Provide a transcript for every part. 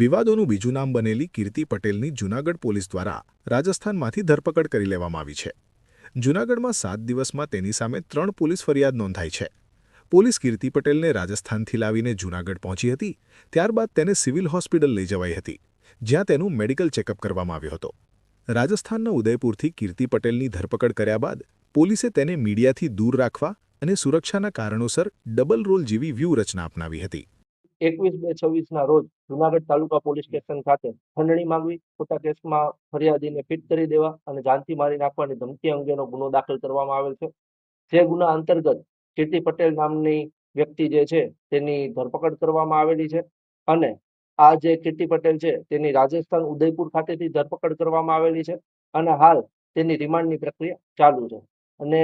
વિવાદોનું બીજું નામ બનેલી કીર્તિ પટેલની જૂનાગઢ પોલીસ દ્વારા રાજસ્થાનમાંથી ધરપકડ કરી લેવામાં આવી છે. જૂનાગઢમાં સાત દિવસમાં તેની સામે ત્રણ પોલીસ ફરિયાદ નોંધાઈ છે. પોલીસ કીર્તિ પટેલને રાજસ્થાનથી લાવીને જૂનાગઢ પહોંચી હતી, ત્યારબાદ તેને સિવિલ હોસ્પિટલ લઈ જવાઈ હતી, જ્યાં તેનું મેડિકલ ચેકઅપ કરવામાં આવ્યો હતો. રાજસ્થાનના ઉદયપુરથી કીર્તિ પટેલની ધરપકડ કર્યા બાદ, પોલીસે તેને મીડિયાથી દૂર રાખવા અને સુરક્ષાના કારણોસર ડબલ રોલ જેવી વ્યૂહરચના અપનાવી હતી. એકવીસ બે છવ્વીસના રોજ જુનાગઢ તાલુકા પોલીસ સ્ટેશન ખાતે ખંડણી માંગવી, ખોટા કેસમાં ફરિયાદીને ફિટ કરી દેવા અને જાનથી મારી નાખવાની ધમકી અંગેનો ગુનો દાખલ કરવામાં આવેલ છે. જે ગુના અંતર્ગત કીર્તિ પટેલ નામની વ્યક્તિ જે છે તેની ધરપકડ કરવામાં આવેલી છે અને આ જે કીર્તિ પટેલ છે તેની રાજસ્થાન ઉદયપુર ખાતેથી ધરપકડ કરવામાં આવેલી છે અને હાલ તેની રિમાન્ડની પ્રક્રિયા ચાલુ છે. અને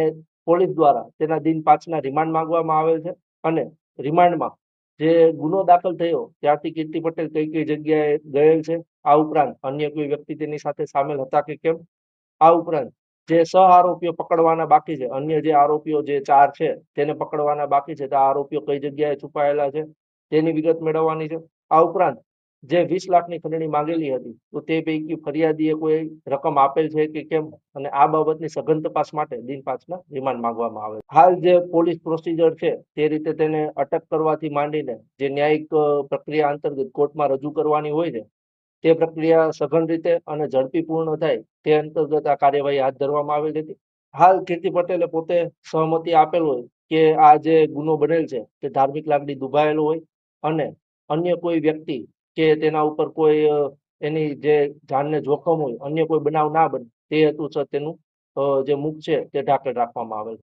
પોલીસ દ્વારા તેના દિન પાંચના રિમાન્ડ માંગવામાં આવેલ છે અને રિમાન્ડમાં જે ગુનો દાખલ થયો, ત્યારથી કીર્તિ પટેલ કઈ કઈ જગ્યાએ ગયેલ છે? આ ઉપરાંત અન્ય કોઈ વ્યક્તિ તેની સાથે સામેલ હતા કે કેમ? આ ઉપરાંત જે સહ આરોપીઓ પકડવાના બાકી છે, અન્ય જે આરોપીઓ જે ચાર છે, તેને પકડવાના બાકી છે, તો આરોપીઓ કઈ જગ્યાએ છુપાયેલા છે? તેની વિગત મેળવવાની છે. આ ઉપરાંત જે વીસ લાખની ખંડણી માંગેલી હતી, તો તે પૈકી ફરિયાદીએ કોઈ રકમ આપેલ છે કે કેમ? અને આ બાબતની સઘન તપાસ માટે દિન પાંચના રિમાન્ડ માંગવામાં આવે હાલ જે પોલીસ પ્રોસિજર છે, તે રીતે તેને અટક કરવાથી માંડીને જે ન્યાયિક પ્રક્રિયા અંતર્ગત કોર્ટમાં રજૂ કરવાની હોય છે, તે પ્રક્રિયા સઘન રીતે અને ઝડપી પૂર્ણ થાય તે અંતર્ગત આ કાર્યવાહી હાથ ધરવામાં આવેલ હતી. હાલ કીર્તિ પટેલે પોતે સહમતિ આપેલ હોય કે આ જે ગુનો બનેલ છે, તે ધાર્મિક લાગણી દુભાયેલો હોય અને અન્ય કોઈ વ્યક્તિ કે તેના ઉપર કોઈ એની જે જાનને જોખમ હોય, અન્ય કોઈ બનાવ ના બને, તે હેતુસર તેનું જે મુખ છે તે ઢાંકણ રાખવામાં આવેલ